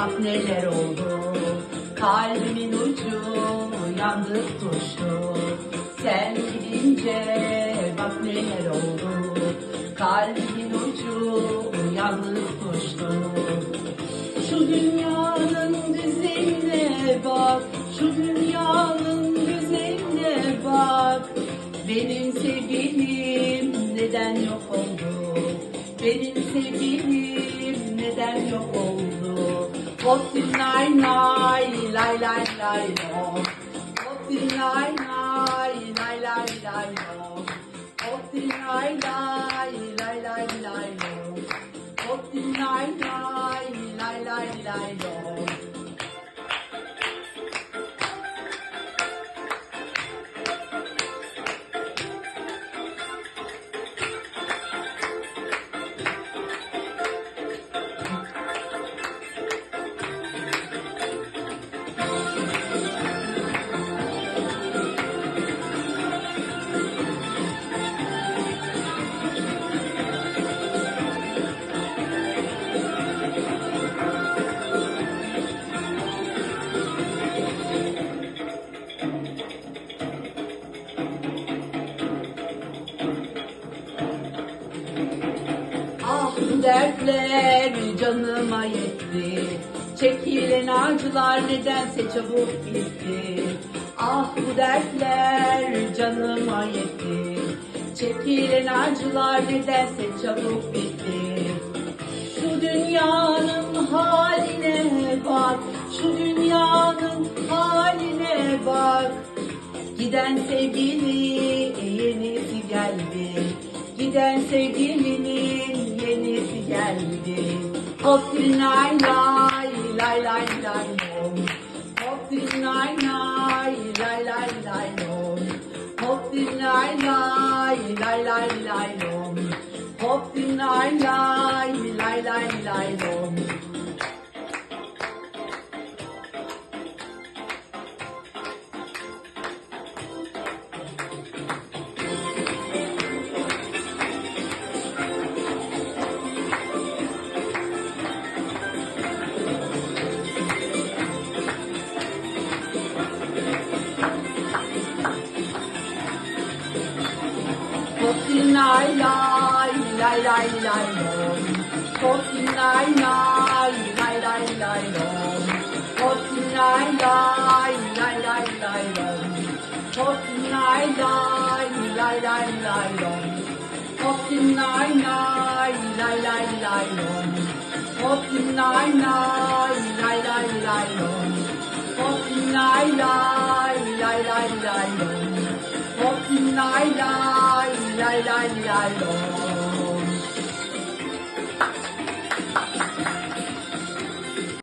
bak neler oldu. Kalbimin ucu yandı tutuştu Sen gidince bak neler oldu. Kalbimin ucu yandı tutuştu Şu dünyanın düzenine bak. Şu dünyanın düzenine bak. Benim sevgilim neden yok oldu? Benim sevgilim neden yok oldu What is nine nine lay lay lay long? What is nine nine lay lay lay long? What is nine nine lay lay lay long? What is nine nine lay lay lay long? Dertler canıma yetti. Çekilen acılar nedense çabuk bitti. Ah bu dertler canıma yetti. Çekilen acılar nedense çabuk bitti. Şu dünyanın haline bak Şu dünyanın haline bak. Giden sevgili yenisi geldi Giden sevgilinin yenisi geldi. Hopsin nay nay lay lay lay lom Hopsin nay nay lay lay lay lom Hopsin nay nay lay lay lay lom Hopsin nay nay nai nai nai nai nai nôm cốt nai nai nai nai nai nôm cốt nai nai nai nai nai nôm cốt nai nai nai nai nai nôm cốt nai nai nai nai nai nôm cốt nai nai nai nai nai nôm cốt nai nai nai nai nai nôm cốt nai nai 来来来来